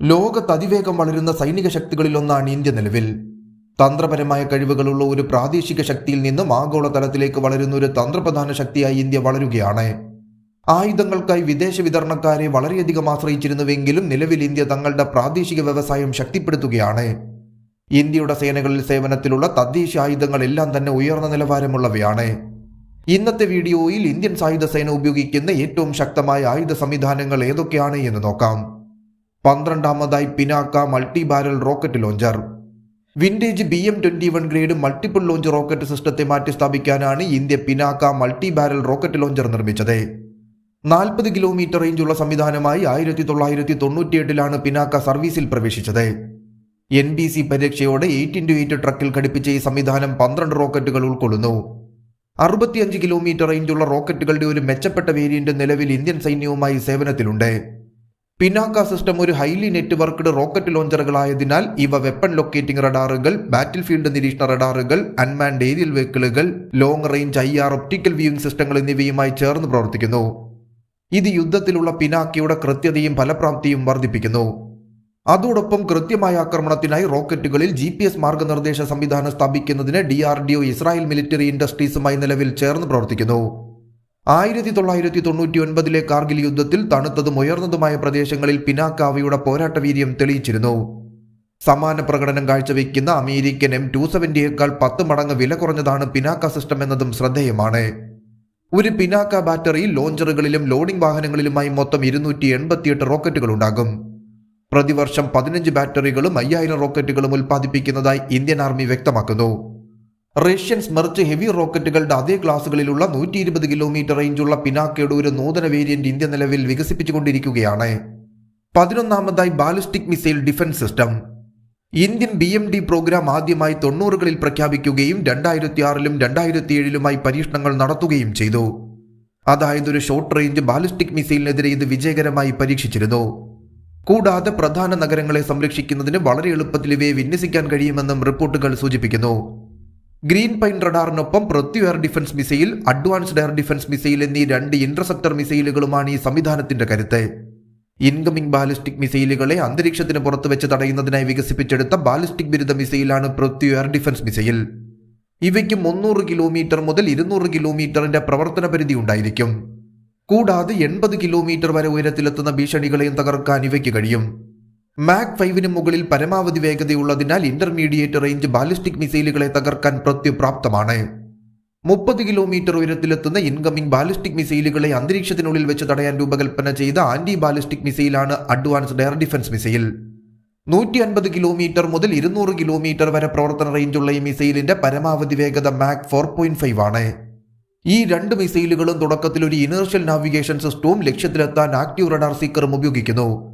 ലോകത്ത് അതിവേഗം വളരുന്ന സൈനിക ശക്തികളിലൊന്നാണ് ഇന്ത്യ നിലവിൽ. തന്ത്രപരമായ കഴിവുകളുള്ള ഒരു പ്രാദേശിക ശക്തിയിൽ നിന്നും ആഗോളതലത്തിലേക്ക് വളരുന്ന ഒരു തന്ത്രപ്രധാന ശക്തിയായി ഇന്ത്യ വളരുകയാണ്. ആയുധങ്ങൾക്കായി വിദേശ വിതരണക്കാരെ വളരെയധികം ആശ്രയിച്ചിരുന്നുവെങ്കിലും നിലവിൽ ഇന്ത്യ തങ്ങളുടെ പ്രാദേശിക വ്യവസായം ശക്തിപ്പെടുത്തുകയാണ്. ഇന്ത്യയുടെ സേനകളിൽ സേവനത്തിലുള്ള തദ്ദേശീയ ആയുധങ്ങൾ എല്ലാം തന്നെ ഉയർന്ന നിലവാരമുള്ളവയാണ്. ഇന്നത്തെ വീഡിയോയിൽ ഇന്ത്യൻ സായുധ സേന ഉപയോഗിക്കുന്ന ഏറ്റവും ശക്തമായ ആയുധ സംവിധാനങ്ങൾ ഏതൊക്കെയാണ് എന്ന് നോക്കാം. പന്ത്രണ്ടാമതായി Pinaka multi barrel rocket launcher. Vintage B M twenty one grade multiple launch rocket സിസ്റ്റത്തെ മാറ്റി സ്ഥാപിക്കാനാണ് India Pinaka multi barrel rocket launcher നിർമ്മിച്ചത്. നാൽപ്പത് കിലോമീറ്റർ റേഞ്ചുള്ള സംവിധാനമായി ആയിരത്തി തൊള്ളായിരത്തി തൊണ്ണൂറ്റിയെട്ടിലാണ് പിനാക്ക സർവീസിൽ പ്രവേശിച്ചത്. എൻ ബി സി പരീക്ഷയോടെ എയ്റ്റ് ഇന്റു എയ്റ്റ് ട്രക്കിൽ ഘടിപ്പിച്ച ഈ സംവിധാനം പന്ത്രണ്ട് റോക്കറ്റുകൾ ഉൾക്കൊള്ളുന്നു. അറുപത്തിയഞ്ച് കിലോമീറ്റർ റേഞ്ചുള്ള റോക്കറ്റുകളുടെ ഒരു മെച്ചപ്പെട്ട വേരിയന്റ് നിലവിൽ ഇന്ത്യൻ സൈന്യവുമായി സേവനത്തിലുണ്ട്. പിനാക്ക സിസ്റ്റം ഒരു ഹൈലി നെറ്റ്വർക്ക്ഡ് റോക്കറ്റ് ലോഞ്ചറുകളായതിനാൽ ഇവ വെപ്പൺ ലൊക്കേറ്റിംഗ് റഡാറുകൾ ബാറ്റിൽ ഫീൽഡ് നിരീക്ഷണ റഡാറുകൾ unmanned aerial വെഹിക്കിളുകൾ long range I R optical viewing സിസ്റ്റങ്ങൾ എന്നിവയുമായി ചേർന്ന് പ്രവർത്തിക്കുന്നു. ഇത് യുദ്ധത്തിലുള്ള പിനാക്കയുടെ കൃത്യതയും ഫലപ്രാപ്തിയും വർദ്ധിപ്പിക്കുന്നു. അതോടൊപ്പം കൃത്യമായ ആക്രമണത്തിനായി റോക്കറ്റുകളിൽ ജി പി എസ് മാർഗനിർദ്ദേശ സംവിധാനം സ്ഥാപിക്കുന്നതിന് D R D O Israel military ഇൻഡസ്ട്രീസുമായി നിലവിൽ ചേർന്ന് പ്രവർത്തിക്കുന്നു. ആയിരത്തി തൊള്ളായിരത്തി തൊണ്ണൂറ്റി ഒൻപതിലെ കാർഗിൽ യുദ്ധത്തിൽ തണുത്തതും ഉയർന്നതുമായ പ്രദേശങ്ങളിൽ പിനാക്കാവയുടെ പോരാട്ട വീര്യം തെളിയിച്ചിരുന്നു. സമാന പ്രകടനം കാഴ്ചവെക്കുന്ന അമേരിക്കൻ എം ടു സെവന്റിയേക്കാൾ പത്ത് മടങ്ങ് വില കുറഞ്ഞതാണ് പിനാക്ക സിസ്റ്റം എന്നതും ശ്രദ്ധേയമാണ്. ഒരു പിനാക്ക ബാറ്ററി ലോഞ്ചറുകളിലും ലോഡിംഗ് വാഹനങ്ങളിലുമായി മൊത്തം ഇരുന്നൂറ്റി എൺപത്തിയെട്ട് റോക്കറ്റുകൾ ഉണ്ടാകും പ്രതിവർഷം പതിനഞ്ച് ബാറ്ററികളും അയ്യായിരം റോക്കറ്റുകളും ഉൽപ്പാദിപ്പിക്കുന്നതായി ഇന്ത്യൻ ആർമി വ്യക്തമാക്കുന്നു. റഷ്യൻ സ്മർച്ച് ഹെവി റോക്കറ്റുകളുടെ അതേ ക്ലാസുകളിലുള്ള നൂറ്റി ഇരുപത് കിലോമീറ്റർ റേഞ്ചുള്ള പിനാക്കയുടെ ഒരു നൂതന വേരിയന്റ് ഇന്ത്യ നിലവിൽ വികസിപ്പിച്ചുകൊണ്ടിരിക്കുകയാണ്. പതിനൊന്നാമതായി ballistic missile defence system. Indian B M D programme ആദ്യമായി തൊണ്ണൂറുകളിൽ പ്രഖ്യാപിക്കുകയും രണ്ടായിരത്തി ആറിലും രണ്ടായിരത്തി ഏഴിലുമായി പരീക്ഷണങ്ങൾ നടത്തുകയും ചെയ്തു. അതായത് ഒരു ഷോർട്ട് റേഞ്ച് ബാലിസ്റ്റിക് മിസൈലിനെതിരെ ഇത് വിജയകരമായി പരീക്ഷിച്ചിരുന്നു. കൂടാതെ പ്രധാന നഗരങ്ങളെ സംരക്ഷിക്കുന്നതിന് വളരെ എളുപ്പത്തിൽ ഇവയെ വിന്യസിക്കാൻ കഴിയുമെന്നും റിപ്പോർട്ടുകൾ സൂചിപ്പിക്കുന്നു. Green pine റഡാറിനൊപ്പം Prithvi air defence missile advanced air defence missile എന്നീ രണ്ട് ഇന്റർസെപ്റ്റർ മിസൈലുകളുമാണ് ഈ സംവിധാനത്തിന്റെ കരുത്ത്. ഇൻകമിംഗ് ബാലിസ്റ്റിക് മിസൈലുകളെ അന്തരീക്ഷത്തിന് പുറത്ത് വെച്ച് തടയുന്നതിനായി വികസിപ്പിച്ചെടുത്ത ബാലിസ്റ്റിക് ബിരുദ മിസൈലാണ് പൃഥ്വി എയർ ഡിഫൻസ് മിസൈൽ ഇവയ്ക്ക് മുന്നൂറ് കിലോമീറ്റർ മുതൽ ഇരുന്നൂറ് കിലോമീറ്ററിന്റെ പ്രവർത്തന പരിധി ഉണ്ടായിരിക്കും. കൂടാതെ എൺപത് കിലോമീറ്റർ വരെ ഉയരത്തിലെത്തുന്ന ഭീഷണികളെയും തകർക്കാൻ ഇവയ്ക്ക് കഴിയും. മാക് ഫൈവിന് മുകളിൽ പരമാവധി വേഗതയുള്ളതിനാൽ ഇന്റർമീഡിയറ്റ് റേഞ്ച് ബാലിസ്റ്റിക് മിസൈലുകളെ തകർക്കാൻ പ്രത്യപ്രാപ്തമാണ്. മുപ്പത് കിലോമീറ്റർ ഉയരത്തിലെത്തുന്ന ഇൻകമിംഗ് ബാലിസ്റ്റിക് മിസൈലുകളെ അന്തരീക്ഷത്തിനുള്ളിൽ വെച്ച് തടയാൻ രൂപകൽപ്പന ചെയ്ത ആന്റി ബാലിസ്റ്റിക് മിസൈലാണ് അഡ്വാൻസ്ഡ് എയർ ഡിഫൻസ് മിസൈൽ നൂറ്റി അൻപത് കിലോമീറ്റർ മുതൽ ഇരുന്നൂറ് കിലോമീറ്റർ വരെ പ്രവർത്തന റേഞ്ചുള്ള ഈ മിസൈലിന്റെ പരമാവധി വേഗത മാക് ഫോർ പോയിന്റ് ഫൈവ് ആണ്. ഈ രണ്ട് മിസൈലുകളും തുടക്കത്തിൽ ഒരു ഇനേർഷ്യൽ നാവിഗേഷൻ സിസ്റ്റവും ലക്ഷ്യത്തിലെത്താൻ ആക്റ്റീവ് റഡാർ സീക്കറും ഉപയോഗിക്കുന്നു.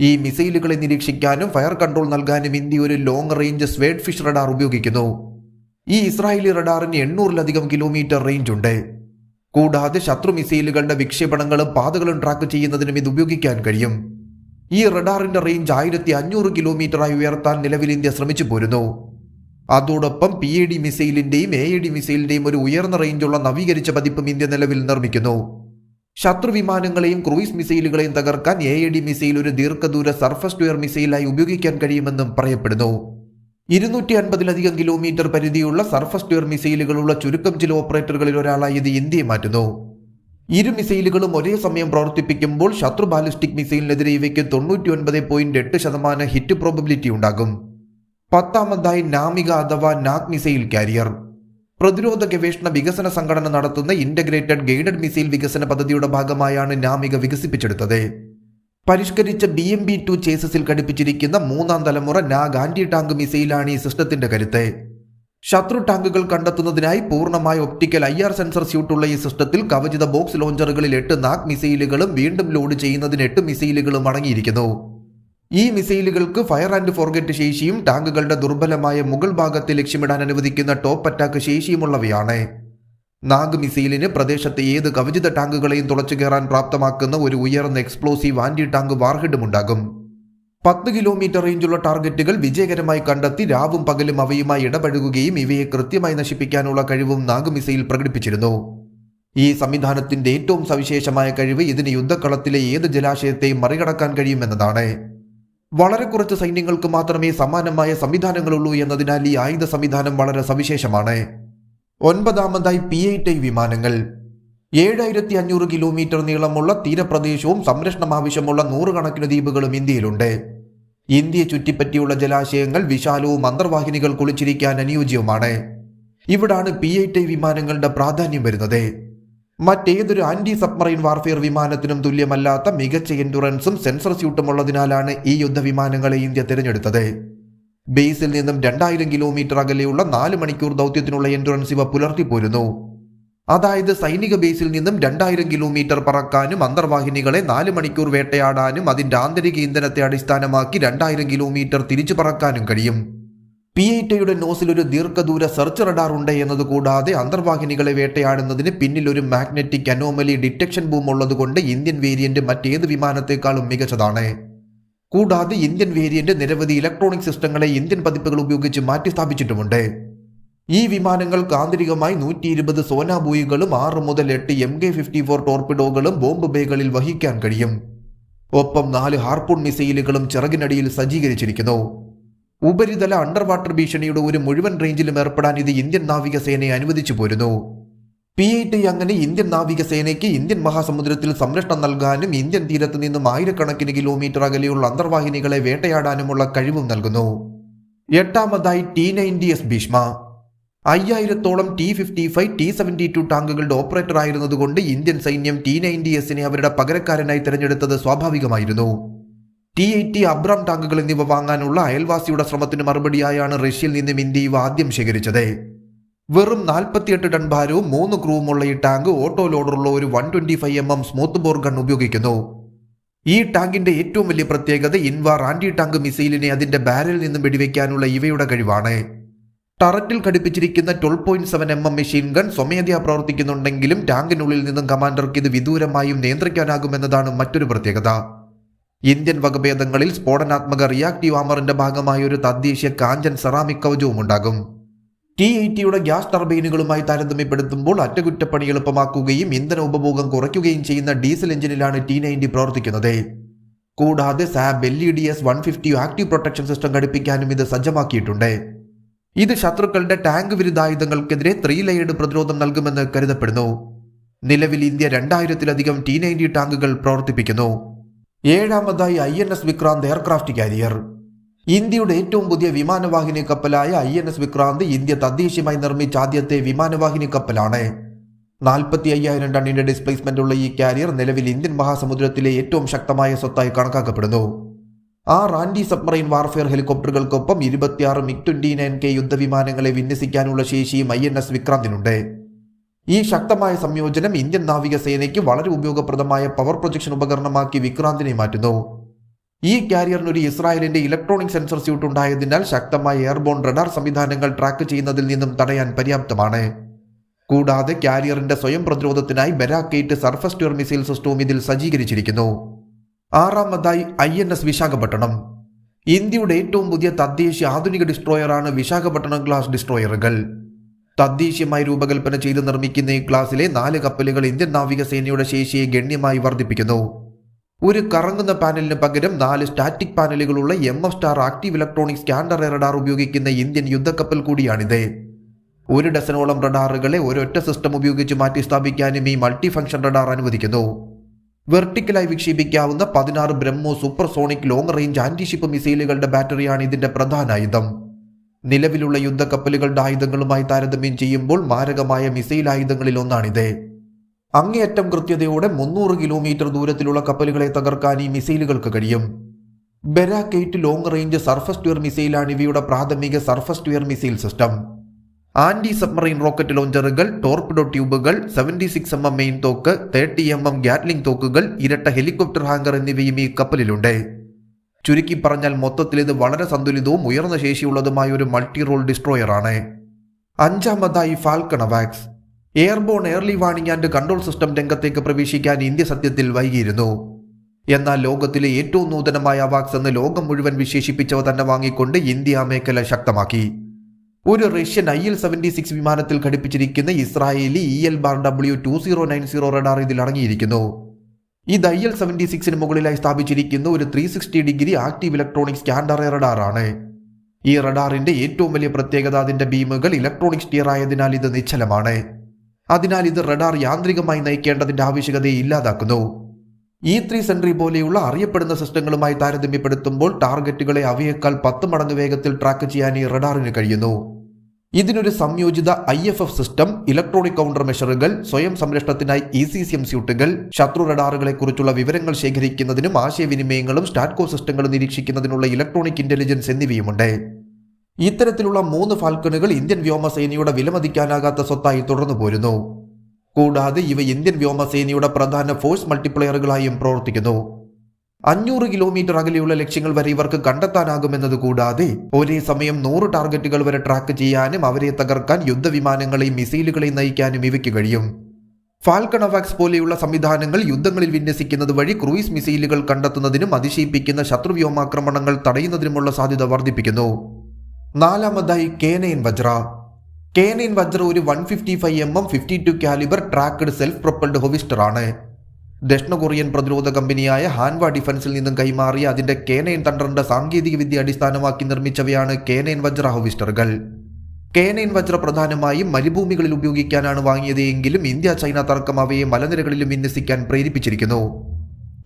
ഈ മിസൈലുകളെ നിരീക്ഷിക്കാനും ഫയർ കൺട്രോൾ നൽകാനും ഇന്ത്യ ഒരു long range swayed fish radar ഉപയോഗിക്കുന്നു. ഈ ഇസ്രായേലി റഡാറിന് എണ്ണൂറിലധികം കിലോമീറ്റർ റേഞ്ച് ഉണ്ട്. കൂടാതെ ശത്രു മിസൈലുകളുടെ വിക്ഷേപണങ്ങളും പാതകളും ട്രാക്ക് ചെയ്യുന്നതിനും ഇത് ഉപയോഗിക്കാൻ കഴിയും. ഈ റഡാറിന്റെ റേഞ്ച് ആയിരത്തി അഞ്ഞൂറ് കിലോമീറ്ററായി ഉയർത്താൻ നിലവിൽ ഇന്ത്യ ശ്രമിച്ചു പോരുന്നു. അതോടൊപ്പം പി എ ഡി മിസൈലിന്റെയും എ ഡി മിസൈലിന്റെയും ഒരു ഉയർന്ന റേഞ്ചുള്ള നവീകരിച്ച പതിപ്പും ഇന്ത്യ നിലവിൽ നിർമ്മിക്കുന്നു. ശത്രു വിമാനങ്ങളെയും ക്രൂയിസ് മിസൈലുകളെയും തകർക്കാൻ എ എ ഡി മിസൈൽ ഒരു ദീർഘദൂര സർഫസ് ടുയർ മിസൈലായി ഉപയോഗിക്കാൻ കഴിയുമെന്നും പറയപ്പെടുന്നു. ഇരുന്നൂറ്റി അൻപതിലധികം കിലോമീറ്റർ പരിധിയുള്ള സർഫസ് ടുയർ മിസൈലുകളുള്ള ചുരുക്കം ചില ഓപ്പറേറ്ററുകളിൽ ഒരാളായി ഇത് ഇന്ത്യയെ മാറ്റുന്നു. ഇരു മിസൈലുകളും ഒരേ സമയം പ്രവർത്തിപ്പിക്കുമ്പോൾ ശത്രു ബാലിസ്റ്റിക് മിസൈലിനെതിരെ ഇവയ്ക്ക് തൊണ്ണൂറ്റി ഒൻപത് പോയിന്റ് എട്ട് ശതമാനം ഹിറ്റ് പ്രോബബിലിറ്റി ഉണ്ടാകും. പത്താമതായി നാമിക അഥവാ നാഗ് മിസൈൽ കാരിയർ. പ്രതിരോധ ഗവേഷണ വികസന സംഘടന നടത്തുന്ന ഇന്റഗ്രേറ്റഡ് ഗൈഡഡ് മിസൈൽ വികസന പദ്ധതിയുടെ ഭാഗമായാണ് നാമിക വികസിപ്പിച്ചെടുത്തത്. പരിഷ്കരിച്ച ബി എം ബി ടു ചേസസിൽ ഘടിപ്പിച്ചിരിക്കുന്ന മൂന്നാം തലമുറ നാഗ് ആന്റി ടാങ്ക് മിസൈലാണ് ഈ സിസ്റ്റത്തിന്റെ കരുത്ത്. ശത്രു ടാങ്കുകൾ കണ്ടെത്തുന്നതിനായി പൂർണമായ ഒപ്റ്റിക്കൽ ഐ ആർ സെൻസർ സ്യൂട്ടുള്ള ഈ സിസ്റ്റത്തിൽ കവചിത ബോക്സ് ലോഞ്ചറുകളിൽ എട്ട് നാഗ് മിസൈലുകളും വീണ്ടും ലോഡ് ചെയ്യുന്നതിന് എട്ട് മിസൈലുകളും അടങ്ങിയിരിക്കുന്നു. ഈ മിസൈലുകൾക്ക് ഫയർ ആൻഡ് ഫോർഗെറ്റ് ശേഷിയും ടാങ്കുകളുടെ ദുർബലമായ മുകൾ ഭാഗത്തെ ലക്ഷ്യമിടാൻ അനുവദിക്കുന്ന ടോപ്പ് അറ്റാക്ക് ശേഷിയുമുള്ളവയാണ്. നാഗ് മിസൈലിന് പ്രദേശത്തെ ഏത് കവചിത ടാങ്കുകളെയും തുളച്ചു കയറാൻ പ്രാപ്തമാക്കുന്ന ഒരു ഉയർന്ന എക്സ്പ്ലോസീവ് ആന്റി ടാങ്ക് വാർഹിഡുമുണ്ടാകും. പത്ത് കിലോമീറ്റർ റേഞ്ചുള്ള ടാർഗറ്റുകൾ വിജയകരമായി കണ്ടെത്തി രാവും പകലും അവയുമായി ഇടപഴകുകയും ഇവയെ കൃത്യമായി നശിപ്പിക്കാനുള്ള കഴിവും നാഗ് മിസൈൽ പ്രകടിപ്പിച്ചിരുന്നു. ഈ സംവിധാനത്തിന്റെ ഏറ്റവും സവിശേഷമായ കഴിവ് ഇതിന് യുദ്ധക്കളത്തിലെ ഏത് ജലാശയത്തെയും മറികടക്കാൻ കഴിയുമെന്നതാണ്. വളരെ കുറച്ച് സൈന്യങ്ങൾക്ക് മാത്രമേ സമാനമായ സംവിധാനങ്ങളുള്ളൂ എന്നതിനാൽ ഈ ആയുധ സംവിധാനം വളരെ സവിശേഷമാണ്. ഒൻപതാമതായി പി എയ്റ്റ് ഐ വിമാനങ്ങൾ. ഏഴായിരത്തി അഞ്ഞൂറ് കിലോമീറ്റർ നീളമുള്ള തീരപ്രദേശവും സംരക്ഷണം ആവശ്യമുള്ള നൂറുകണക്കിന് ദ്വീപുകളും ഇന്ത്യയിലുണ്ട്. ഇന്ത്യയെ ചുറ്റിപ്പറ്റിയുള്ള ജലാശയങ്ങൾ വിശാലവും അന്തർവാഹിനികൾ കുളിച്ചിരിക്കാൻ അനുയോജ്യവുമാണ്. ഇവിടാണ് പി എയ്റ്റ് ഐ വിമാനങ്ങളുടെ പ്രാധാന്യം വരുന്നത്. മറ്റേതൊരു ആന്റി സബ്മറൈൻ വാർഫെയർ വിമാനത്തിനും തുല്യമല്ലാത്ത മികച്ച എൻഡുറൻസും സെൻസർ സ്യൂട്ടും ഉള്ളതിനാലാണ് ഈ യുദ്ധവിമാനങ്ങളെ ഇന്ത്യ തിരഞ്ഞെടുത്തത്. ബേസിൽ നിന്നും രണ്ടായിരം കിലോമീറ്റർ അകലെയുള്ള നാല് മണിക്കൂർ ദൗത്യത്തിനുള്ള എൻഡുറൻസ് ഇവ പുലർത്തിപ്പോരുന്നു. അതായത് സൈനിക ബേസിൽ നിന്നും രണ്ടായിരം കിലോമീറ്റർ പറക്കാനും അന്തർവാഹിനികളെ നാല് മണിക്കൂർ വേട്ടയാടാനും അതിന്റെ ആന്തരിക ഇന്ധനത്തെ അടിസ്ഥാനമാക്കി രണ്ടായിരം കിലോമീറ്റർ തിരിച്ചു പറക്കാനും കഴിയും. പി ഐറ്റയുടെ നോസിൽ ഒരു ദീർഘദൂര സെർച്ച് റഡാർ ഉണ്ട് എന്നത് കൂടാതെ അന്തർവാഹിനികളെ വേട്ടയാടുന്നതിന് പിന്നിൽ ഒരു മാഗ്നറ്റിക് അനോമലി ഡിറ്റക്ഷൻ ബൂം ഉള്ളതുകൊണ്ട് ഇന്ത്യൻ വേരിയന്റ് മറ്റേത് വിമാനത്തെക്കാളും മികച്ചതാണ്. കൂടാതെ ഇന്ത്യൻ വേരിയന്റ് നിരവധി ഇലക്ട്രോണിക് സിസ്റ്റങ്ങളെ ഇന്ത്യൻ പതിപ്പുകൾ ഉപയോഗിച്ച് മാറ്റിസ്ഥാപിച്ചിട്ടുമുണ്ട് ഈ വിമാനങ്ങൾ ആന്തരികമായി നൂറ്റി ഇരുപത് സോനാബൂയികളും ആറ് മുതൽ എട്ട് എം കെ ഫിഫ്റ്റി ഫോർ ടോർപിഡോകളും ബോംബ് ബേകളിൽ വഹിക്കാൻ കഴിയും. ഒപ്പം നാല് ഹാർപ്പൂൺ മിസൈലുകളും ചിറകിനടിയിൽ സജ്ജീകരിച്ചിരിക്കുന്നു. ഉപരിതല അണ്ടർ വാട്ടർ ഭീഷണിയുടെ ഒരു മുഴുവൻ റേഞ്ചിലും ഏർപ്പെടാൻ ഇത് ഇന്ത്യൻ നാവികസേനയെ അനുവദിച്ചു പോരുന്നു. പി ഐ ടി അങ്ങനെ ഇന്ത്യൻ നാവികസേനയ്ക്ക് ഇന്ത്യൻ മഹാസമുദ്രത്തിൽ സംരക്ഷണം നൽകാനും ഇന്ത്യൻ തീരത്ത് നിന്നും ആയിരക്കണക്കിന് കിലോമീറ്റർ അകലെയുള്ള അന്തർവാഹിനികളെ വേട്ടയാടാനുമുള്ള കഴിവും നൽകുന്നു. എട്ടാമതായി ടി നയന്റി എസ് ഭീഷ്മ. അയ്യായിരത്തോളം T fifty five T seventy two ടാങ്കുകളുടെ operator ആയിരുന്നതുകൊണ്ട് ഇന്ത്യൻ സൈന്യം ടി നയന്റി എസിനെ അവരുടെ പകരക്കാരനായി തിരഞ്ഞെടുത്തത് സ്വാഭാവികമായിരുന്നു. ടി എയ്റ്റി അബ്രാം ടാങ്കുകൾ എന്നിവ വാങ്ങാനുള്ള അയൽവാസിയുടെ ശ്രമത്തിന് മറുപടിയായാണ് റഷ്യയിൽ നിന്നും ഇന്ത്യ ഇവ ആദ്യം ശേഖരിച്ചത്. വെറും നാൽപ്പത്തിയെട്ട് ടൺ ഭാരവും മൂന്ന് ക്രൂവുമുള്ള ഈ ടാങ്ക് ഓട്ടോ ലോഡറുള്ള ഒരു one twenty five M M smooth bore gun ഉപയോഗിക്കുന്നു. ഈ ടാങ്കിന്റെ ഏറ്റവും വലിയ പ്രത്യേകത ഇൻവാർ ആന്റി ടാങ്ക് മിസൈലിനെ അതിന്റെ ബാരലിൽ നിന്നും വെടിവെക്കാനുള്ള ഇവയുടെ കഴിവാണ്. ടററ്റിൽ ഘടിപ്പിച്ചിരിക്കുന്ന twelve point seven M M machine gun സ്വമേധയാ പ്രവർത്തിക്കുന്നുണ്ടെങ്കിലും ടാങ്കിനുള്ളിൽ നിന്നും കമാൻഡർക്ക് ഇത് വിദൂരമായും നിയന്ത്രിക്കാനാകുമെന്നതാണ് മറ്റൊരു പ്രത്യേകത. ഇന്ത്യൻ വകഭേദങ്ങളിൽ സ്ഫോടനാത്മക റിയാക്ടീവ് ആമറിന്റെ ഭാഗമായ ഒരു തദ്ദേശീയ കാഞ്ചൻ സെറാമിക് കവചവും ഉണ്ടാകും. ടി എയ്റ്റിയുടെ ഗ്യാസ് ടർബൈനുകളുമായി താരതമ്യപ്പെടുത്തുമ്പോൾ അറ്റകുറ്റപ്പണി എളുപ്പമാക്കുകയും ഇന്ധന ഉപഭോഗം കുറയ്ക്കുകയും ചെയ്യുന്ന ഡീസൽ എഞ്ചിനിലാണ് ടി നയന്റി പ്രവർത്തിക്കുന്നത്. കൂടാതെ Saab L E D S one fifty active protection system ഘടിപ്പിക്കാനും ഇത് സജ്ജമാക്കിയിട്ടുണ്ട്. ഇത് ശത്രുക്കളുടെ ടാങ്ക് വിരുദ്ധായുധങ്ങൾക്കെതിരെ ത്രീ ലെയർഡ് പ്രതിരോധം നൽകുമെന്ന് കരുതപ്പെടുന്നു. നിലവിൽ ഇന്ത്യ രണ്ടായിരത്തിലധികം ടി നയന്റി ടാങ്കുകൾ പ്രവർത്തിപ്പിക്കുന്നു. ഏഴാമതായി I N S Vikrant aircraft carrier. ഇന്ത്യയുടെ ഏറ്റവും പുതിയ വിമാനവാഹിനി കപ്പലായ I N S Vikrant India തദ്ദേശീയമായി നിർമ്മിച്ച ആദ്യത്തെ വിമാനവാഹിനി കപ്പലാണ്. നാൽപ്പത്തി അയ്യായിരം ടണ്ണിന്റെ ഡിസ്പ്ലേസ്മെന്റ് ഉള്ള ഈ കാരിയർ നിലവിൽ ഇന്ത്യൻ മഹാസമുദ്രത്തിലെ ഏറ്റവും ശക്തമായ സ്വത്തായി കണക്കാക്കപ്പെടുന്നു. ആ റാൻഡി സബ്മറൈൻ വാർഫെയർ ഹെലികോപ്റ്ററുകൾക്കൊപ്പം ഇരുപത്തിയാറ് മിഗ് ട്വന്റി നയൻ കെ യുദ്ധവിമാനങ്ങളെ വിന്യസിക്കാനുള്ള ശേഷിയും ഐ എൻ എസ് വിക്രാന്തിനുണ്ട്. ഈ ശക്തമായ സംയോജനം ഇന്ത്യൻ നാവികസേനയ്ക്ക് വളരെ ഉപയോഗപ്രദമായ പവർ പ്രൊജക്ഷൻ ഉപകരണമാക്കി വിക്രാന്തിനെ മാറ്റുന്നു. ഈ കാരിയറിനൊരു ഇസ്രായേലിന്റെ ഇലക്ട്രോണിക് സെൻസർ സ്യൂട്ട് ഉണ്ടായതിനാൽ ശക്തമായ എയർബോൺ റഡാർ സംവിധാനങ്ങൾ ട്രാക്ക് ചെയ്യുന്നതിൽ നിന്നും തടയാൻ പര്യാപ്തമാണ്. കൂടാതെ കാരിയറിന്റെ സ്വയം പ്രതിരോധത്തിനായി ബെരാക്കേറ്റ് സർഫസ് ട്യൂർ മിസൈൽ സിസ്റ്റവും ഇതിൽ സജ്ജീകരിച്ചിരിക്കുന്നു. ആറാമതായി ഐ എൻ എസ് വിശാഖപട്ടണം. ഇന്ത്യയുടെ ഏറ്റവും പുതിയ തദ്ദേശീയ ആധുനിക ഡിസ്ട്രോയറാണ് വിശാഖപട്ടണം ക്ലാസ് ഡിസ്ട്രോയറുകൾ തദ്ദേശീയമായി രൂപകൽപ്പന ചെയ്ത് നിർമ്മിക്കുന്ന ഈ ക്ലാസ്സിലെ നാല് കപ്പലുകൾ ഇന്ത്യൻ നാവികസേനയുടെ ശേഷിയെ ഗണ്യമായി വർദ്ധിപ്പിക്കുന്നു. ഒരു കറങ്ങുന്ന പാനലിന് പകരം നാല് static പാനലുകളുള്ള M F star active electronic scanned radar ഉപയോഗിക്കുന്ന ഇന്ത്യൻ യുദ്ധക്കപ്പൽ കൂടിയാണിത് ഒരു ഡസനോളം റഡാറുകളെ ഒരൊറ്റ സിസ്റ്റം ഉപയോഗിച്ച് മാറ്റി സ്ഥാപിക്കാനും ഈ മൾട്ടി ഫംഗ്ഷൻ റഡാർ അനുവദിക്കുന്നു. വെർട്ടിക്കലായി വിക്ഷേപിക്കാവുന്ന പതിനാറ് Brahmo supersonic long range anti ship മിസൈലുകളുടെ ബാറ്ററിയാണ് ഇതിന്റെ പ്രധാന ആയുധം. നിലവിലുള്ള യുദ്ധക്കപ്പലുകളുടെ ആയുധങ്ങളുമായി താരതമ്യം ചെയ്യുമ്പോൾ മാരകമായ മിസൈൽ ആയുധങ്ങളിൽ ഒന്നാണിത്. അങ്ങേയറ്റം കൃത്യതയോടെ മുന്നൂറ് കിലോമീറ്റർ ദൂരത്തിലുള്ള കപ്പലുകളെ തകർക്കാൻ ഈ മിസൈലുകൾക്ക് കഴിയും. Barak eight long range surface to air മിസൈലാണ് ഇവയുടെ പ്രാഥമിക surface to air missile system. Anti submarine rocket ലോഞ്ചറുകൾ torpedo ട്യൂബുകൾ seventy six M M main തോക്ക് തേർട്ടി എം എം ഗ്യാറ്റ്ലിംഗ് തോക്കുകൾ ഇരട്ട ഹെലികോപ്റ്റർ ഹാങ്കർ എന്നിവയും ഈ കപ്പലിലുണ്ട്. ചുരുക്കി പറഞ്ഞാൽ മൊത്തത്തിൽ ഇത് വളരെ സന്തുലിതവും ഉയർന്ന ശേഷിയുള്ളതുമായ ഒരു മൾട്ടി റോൾ ഡിസ്ട്രോയർ ആണ്. അഞ്ചാമതായി Falcon AVAX airborne early warning and control system രംഗത്തേക്ക് പ്രവേശിക്കാൻ ഇന്ത്യ സത്യത്തിൽ വൈകിയിരുന്നു. എന്നാൽ ലോകത്തിലെ ഏറ്റവും നൂതനമായ അവാക്സ് എന്ന് ലോകം മുഴുവൻ വിശേഷിപ്പിച്ചവ തന്നെ വാങ്ങിക്കൊണ്ട് ഇന്ത്യ ആ മേഖല ശക്തമാക്കി. ഒരു Russian I L seventy six വിമാനത്തിൽ ഘടിപ്പിച്ചിരിക്കുന്ന Israeli E L bar W two zero nine zero radar ഇതിൽ അടങ്ങിയിരിക്കുന്നു. ഐ എൽ സെവന്റി സിക്സിന് മുകളിലായി സ്ഥാപിച്ചിരിക്കുന്ന ഒരു three sixty degree active electronic scanned റഡാറാണ് ഈ റഡാറിന്റെ ഏറ്റവും വലിയ പ്രത്യേകത അതിന്റെ ബീമുകൾ ഇലക്ട്രോണിക് സ്റ്റിയർ ആയതിനാൽ ഇത് നിശ്ചലമാണ്. അതിനാൽ ഇത് റഡാർ യാന്ത്രികമായി നയിക്കേണ്ടതിന്റെ ആവശ്യകതയെ ഇല്ലാതാക്കുന്നു. ഇ ത്രീ സെൻട്രി പോലെയുള്ള അറിയപ്പെടുന്ന സിസ്റ്റങ്ങളുമായി താരതമ്യപ്പെടുത്തുമ്പോൾ ടാർഗറ്റുകളെ അവയേക്കാൾ പത്ത് മടങ്ങ് വേഗത്തിൽ ട്രാക്ക് ചെയ്യാൻ ഈ റഡാറിന് കഴിയുന്നു. ഇതിനൊരു സംയോജിത I F F system electronic counter മെഷറുകൾ സ്വയം സംരക്ഷണത്തിനായി ഇ സി സി എം സ്യൂട്ടുകൾ ശത്രു റഡാറുകളെ കുറിച്ചുള്ള വിവരങ്ങൾ ശേഖരിക്കുന്നതിനും ആശയവിനിമയങ്ങളും സ്റ്റാറ്റ്കോ സിസ്റ്റങ്ങളും നിരീക്ഷിക്കുന്നതിനുള്ള ഇലക്ട്രോണിക് ഇന്റലിജൻസ് എന്നിവയുമുണ്ട്. ഇത്തരത്തിലുള്ള മൂന്ന് ഫാൽക്കണുകൾ ഇന്ത്യൻ വ്യോമസേനയുടെ വിലമതിക്കാനാകാത്ത സ്വത്തായി തുടർന്നു പോരുന്നു. കൂടാതെ ഇവ ഇന്ത്യൻ വ്യോമസേനയുടെ പ്രധാന ഫോഴ്സ് മൾട്ടിപ്ലയറുകളായും പ്രവർത്തിക്കുന്നു. അഞ്ഞൂറ് കിലോമീറ്റർ അകലെയുള്ള ലക്ഷ്യങ്ങൾ വരെ ഇവർക്ക് കണ്ടെത്താനാകുമെന്നത് കൂടാതെ ഒരേ സമയം നൂറ് ടാർഗറ്റുകൾ വരെ ട്രാക്ക് ചെയ്യാനും അവരെ തകർക്കാൻ യുദ്ധവിമാനങ്ങളെയും മിസൈലുകളെയും നയിക്കാനും ഇവയ്ക്ക് കഴിയും. ഫാൽക്കൺ അവാക്സ് പോലെയുള്ള സംവിധാനങ്ങൾ യുദ്ധങ്ങളിൽ വിന്യസിക്കുന്നത് വഴി ക്രൂയിസ് മിസൈലുകൾ കണ്ടെത്തുന്നതിനും അതിശയിപ്പിക്കുന്ന ശത്രുവ്യോമാക്രമണങ്ങൾ തടയുന്നതിനുമുള്ള സാധ്യത വർദ്ധിപ്പിക്കുന്നു. നാലാമതായി കേനൈൻ വജ്ര. കേനൈൻ വജ്ര ഒരു one fifty five M M fifty two calibre tracked self propelled ഹൊവിസ്റ്റർ ആണ് ദക്ഷിണ കൊറിയൻ പ്രതിരോധ കമ്പനിയായ ഹാൻവ ഡിഫൻസിൽ നിന്നും കൈമാറിയ അതിന്റെ കേനൈൻ തണ്ടറിന്റെ സാങ്കേതിക വിദ്യ അടിസ്ഥാനമാക്കി നിർമ്മിച്ചവയാണ് കേനൈൻ വജ്ര ഹോവിസ്റ്ററുകൾ. കേനൈൻ വജ്ര പ്രധാനമായും മരുഭൂമികളിൽ ഉപയോഗിക്കാനാണ് വാങ്ങിയത് എങ്കിലും ഇന്ത്യ ചൈന തർക്കം അവയെ മലനിരകളിലും വിന്യസിക്കാൻ പ്രേരിപ്പിച്ചിരിക്കുന്നു.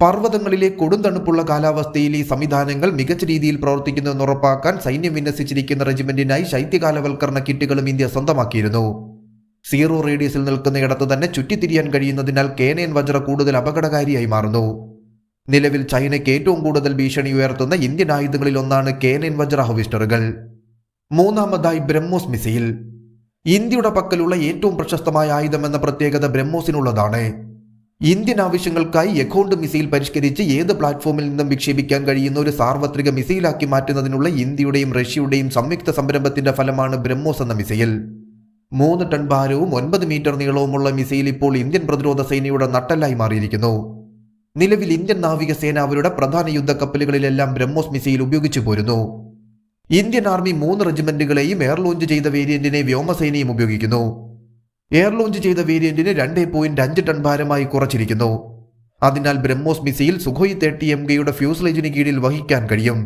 പർവതങ്ങളിലെ കൊടുന്തണുപ്പുള്ള കാലാവസ്ഥയിൽ ഈ സംവിധാനങ്ങൾ മികച്ച രീതിയിൽ പ്രവർത്തിക്കുന്നുവെന്ന് ഉറപ്പാക്കാൻ സൈന്യം വിന്യസിച്ചിരിക്കുന്ന റെജിമെന്റിനായി ശൈത്യകാലവൽക്കരണ കിറ്റുകളും ഇന്ത്യ സ്വന്തമാക്കിയിരുന്നു. സീറോ റേഡിയസിൽ നിൽക്കുന്നയിടത്ത് തന്നെ ചുറ്റിത്തിരിയാൻ കഴിയുന്നതിനാൽ കേനയൻ വജ്ര കൂടുതൽ അപകടകാരിയായി മാറുന്നു. നിലവിൽ ചൈനയ്ക്ക് ഏറ്റവും കൂടുതൽ ഭീഷണി ഉയർത്തുന്ന ഇന്ത്യൻ ആയുധങ്ങളിൽ ഒന്നാണ് കേനയൻ വജ്ര ഹോവിസ്റ്ററുകൾ. മൂന്നാമതായി ബ്രഹ്മോസ് മിസൈൽ. ഇന്ത്യയുടെ പക്കലുള്ള ഏറ്റവും പ്രശസ്തമായ ആയുധമെന്ന പ്രത്യേകത ബ്രഹ്മോസിനുള്ളതാണ്. ഇന്ത്യൻ ആവശ്യങ്ങൾക്കായി എക്കൗണ്ട് മിസൈൽ പരിഷ്കരിച്ച് ഏത് പ്ലാറ്റ്ഫോമിൽ നിന്നും വിക്ഷേപിക്കാൻ കഴിയുന്ന ഒരു സാർവത്രിക മിസൈലാക്കി മാറ്റുന്നതിനുള്ള ഇന്ത്യയുടെയും റഷ്യയുടെയും സംയുക്ത സംരംഭത്തിന്റെ ഫലമാണ് ബ്രഹ്മോസ് എന്ന മിസൈൽ. മൂന്ന് ടൺ ഭാരവും ഒൻപത് മീറ്റർ നീളവുമുള്ള മിസൈൽ ഇപ്പോൾ ഇന്ത്യൻ പ്രതിരോധ സേനയുടെ നട്ടല്ലായി മാറിയിരിക്കുന്നു. നിലവിൽ ഇന്ത്യൻ നാവികസേന അവരുടെ പ്രധാന യുദ്ധക്കപ്പലുകളിലെല്ലാം ബ്രഹ്മോസ് മിസൈൽ ഉപയോഗിച്ചു പോരുന്നു. ഇന്ത്യൻ ആർമി മൂന്ന് റെജിമെന്റുകളെയും എയർ ലോഞ്ച് ചെയ്ത വേരിയന്റിനെ വ്യോമസേനയും ഉപയോഗിക്കുന്നു. എയർ ലോഞ്ച് ചെയ്ത വേരിയന്റിന് രണ്ട് പോയിന്റ് അഞ്ച് ടൺ ഭാരമായി കുറച്ചിരിക്കുന്നു. അതിനാൽ BrahMos missile Sukhoi thirty M കെയുടെ ഫ്യൂസ്ലേജിന് കീഴിൽ വഹിക്കാൻ കഴിയും.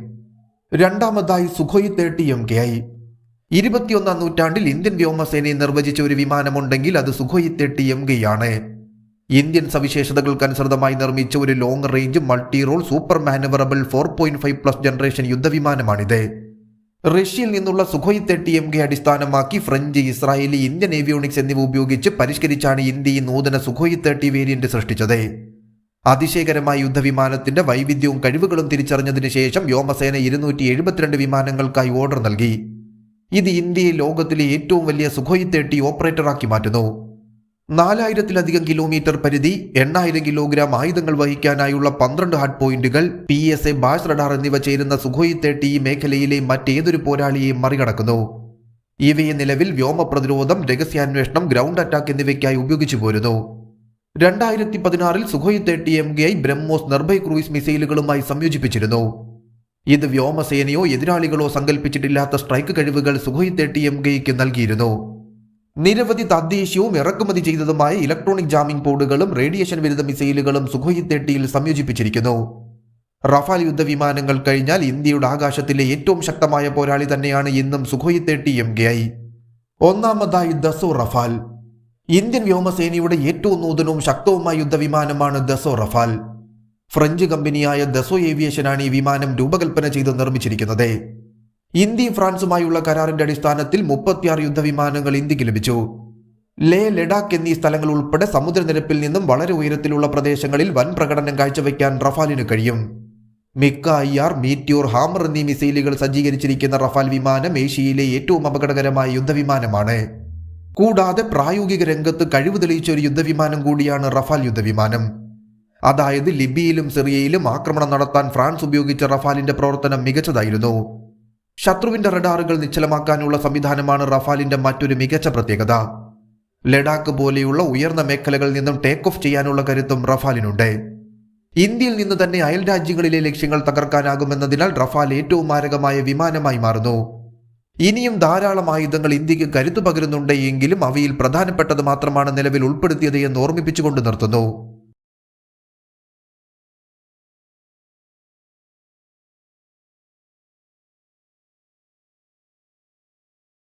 രണ്ടാമതായി Sukhoi thirty M K I ഇരുപത്തിയൊന്നാം നൂറ്റാണ്ടിൽ ഇന്ത്യൻ വ്യോമസേനയെ നിർവചിച്ച ഒരു വിമാനമുണ്ടെങ്കിൽ അത് സുഖോയി തെട്ടി എം ആണ് ഇന്ത്യൻ സവിശേഷതകൾക്കനുസൃതമായി നിർമ്മിച്ച ഒരു long range multi role super manoeuvrable four point five plus generation യുദ്ധവിമാനമാണിത്. റഷ്യയിൽ നിന്നുള്ള സുഖോയ് തെട്ടി എം കെ അടിസ്ഥാനമാക്കി ഫ്രഞ്ച് ഇസ്രായേലി ഇന്ത്യൻ ഏവിയോണിക്സ് എന്നിവ ഉപയോഗിച്ച് പരിഷ്കരിച്ചാണ് ഇന്ത്യ ഈ നൂതന സുഖോയ് തേർട്ടി വേരിയന്റ് സൃഷ്ടിച്ചത്. അതിശയകരമായ യുദ്ധവിമാനത്തിന്റെ വൈവിധ്യവും കഴിവുകളും തിരിച്ചറിഞ്ഞതിനു ശേഷം വ്യോമസേന ഇരുന്നൂറ്റി എഴുപത്തിരണ്ട് വിമാനങ്ങൾക്കായി ഓർഡർ നൽകി. ഇത് ഇന്ത്യയെ ലോകത്തിലെ ഏറ്റവും വലിയ സുഖോയ് തേർട്ടി ഓപ്പറേറ്ററാക്കി മാറ്റുന്നു. നാലായിരത്തിലധികം കിലോമീറ്റർ പരിധി എണ്ണായിരം കിലോഗ്രാം ആയുധങ്ങൾ വഹിക്കാനായുള്ള പന്ത്രണ്ട് ഹാർഡ് പോയിന്റുകൾ പി എസ് എ ബാഷ് റഡാർ എന്നിവ ചേരുന്ന സുഖോയ് തേർട്ടി ഈ മേഖലയിലെ മറ്റേതൊരു പോരാളിയെയും മറികടക്കുന്നു. ഇവയെ നിലവിൽ വ്യോമ പ്രതിരോധം രഹസ്യാന്വേഷണം ഗ്രൗണ്ട് അറ്റാക്ക് എന്നിവയ്ക്കായി ഉപയോഗിച്ചു പോരുന്നു. രണ്ടായിരത്തി പതിനാറിൽ Sukhoi thirty M K I BrahMos Nirbhay cruise മിസൈലുകളുമായി സംയോജിപ്പിച്ചിരുന്നു. ഇത് വ്യോമസേനയോ എതിരാളികളോ സങ്കല്പിച്ചിട്ടില്ലാത്ത സ്ട്രൈക്ക് കഴിവുകൾ സുഖോയ് തേർട്ടി എം കെയ്ക്ക് നൽകിയിരുന്നു. നിരവധി തദ്ദേശീയവും ഇറക്കുമതി ചെയ്തതുമായ ഇലക്ട്രോണിക് ജാമിംഗ് ബോർഡുകളും റേഡിയേഷൻ വിരുദ്ധ മിസൈലുകളും സുഖോയ് തേർട്ടിയിൽ സംയോജിപ്പിച്ചിരിക്കുന്നു. റഫാൽ യുദ്ധവിമാനങ്ങൾ കഴിഞ്ഞാൽ ഇന്ത്യയുടെ ആകാശത്തിലെ ഏറ്റവും ശക്തമായ പോരാളി തന്നെയാണ് ഇന്നും Sukhoi thirty M K I. ഒന്നാമതായി ദസോ റഫാൽ. ഇന്ത്യൻ വ്യോമസേനയുടെ ഏറ്റവും നൂതനവും ശക്തവുമായ യുദ്ധവിമാനമാണ് ദസോ റഫാൽ. ഫ്രഞ്ച് കമ്പനിയായ ദസോ ഏവിയേഷനാണ് ഈ വിമാനം രൂപകൽപ്പന ചെയ്ത് നിർമ്മിച്ചിരിക്കുന്നത്. ഇന്ത്യയും ഫ്രാൻസുമായുള്ള കരാറിന്റെ അടിസ്ഥാനത്തിൽ മുപ്പത്തിയാറ് യുദ്ധവിമാനങ്ങൾ ഇന്ത്യയ്ക്ക് ലഭിച്ചു. ലേ ലഡാക്ക് എന്നീ സ്ഥലങ്ങൾ ഉൾപ്പെടെ സമുദ്രനിരപ്പിൽ നിന്നും വളരെ ഉയരത്തിലുള്ള പ്രദേശങ്ങളിൽ വൻ പ്രകടനം കാഴ്ചവെക്കാൻ റഫാലിന് കഴിയും. മിക്ക ഐ ആർ മീറ്റ്യൂർ ഹാമർ എന്നീ മിസൈലുകൾ സജ്ജീകരിച്ചിരിക്കുന്ന റഫാൽ വിമാനം ഏഷ്യയിലെ ഏറ്റവും അപകടകരമായ യുദ്ധവിമാനമാണ്. കൂടാതെ പ്രായോഗിക രംഗത്ത് കഴിവ് തെളിയിച്ച ഒരു യുദ്ധവിമാനം കൂടിയാണ് റഫാൽ യുദ്ധവിമാനം. അതായത് ലിബിയയിലും സിറിയയിലും ആക്രമണം നടത്താൻ ഫ്രാൻസ് ഉപയോഗിച്ച റഫാലിന്റെ പ്രവർത്തനം മികച്ചതായിരുന്നു. ശത്രുവിന്റെ റഡാറുകൾ നിശ്ചലമാക്കാനുള്ള സംവിധാനമാണ് റഫാലിന്റെ മറ്റൊരു മികച്ച പ്രത്യേകത. ലഡാക്ക് പോലെയുള്ള ഉയർന്ന മേഖലകളിൽ നിന്നും ടേക്ക് ഓഫ് ചെയ്യാനുള്ള കരുത്തും റഫാലിനുണ്ട്. ഇന്ത്യയിൽ നിന്ന് തന്നെ അയൽ രാജ്യങ്ങളിലെ ലക്ഷ്യങ്ങൾ തകർക്കാനാകുമെന്നതിനാൽ റഫാൽ ഏറ്റവും മാരകമായ വിമാനമായി മാറുന്നു. ഇനിയും ധാരാളം ആയുധങ്ങൾ ഇന്ത്യയ്ക്ക് കരുത്തു പകരുന്നുണ്ട് എങ്കിലും അവയിൽ പ്രധാനപ്പെട്ടത് മാത്രമാണ് നിലവിൽ ഉൾപ്പെടുത്തിയത് എന്ന് ഓർമ്മിപ്പിച്ചുകൊണ്ട് നിർത്തുന്നു.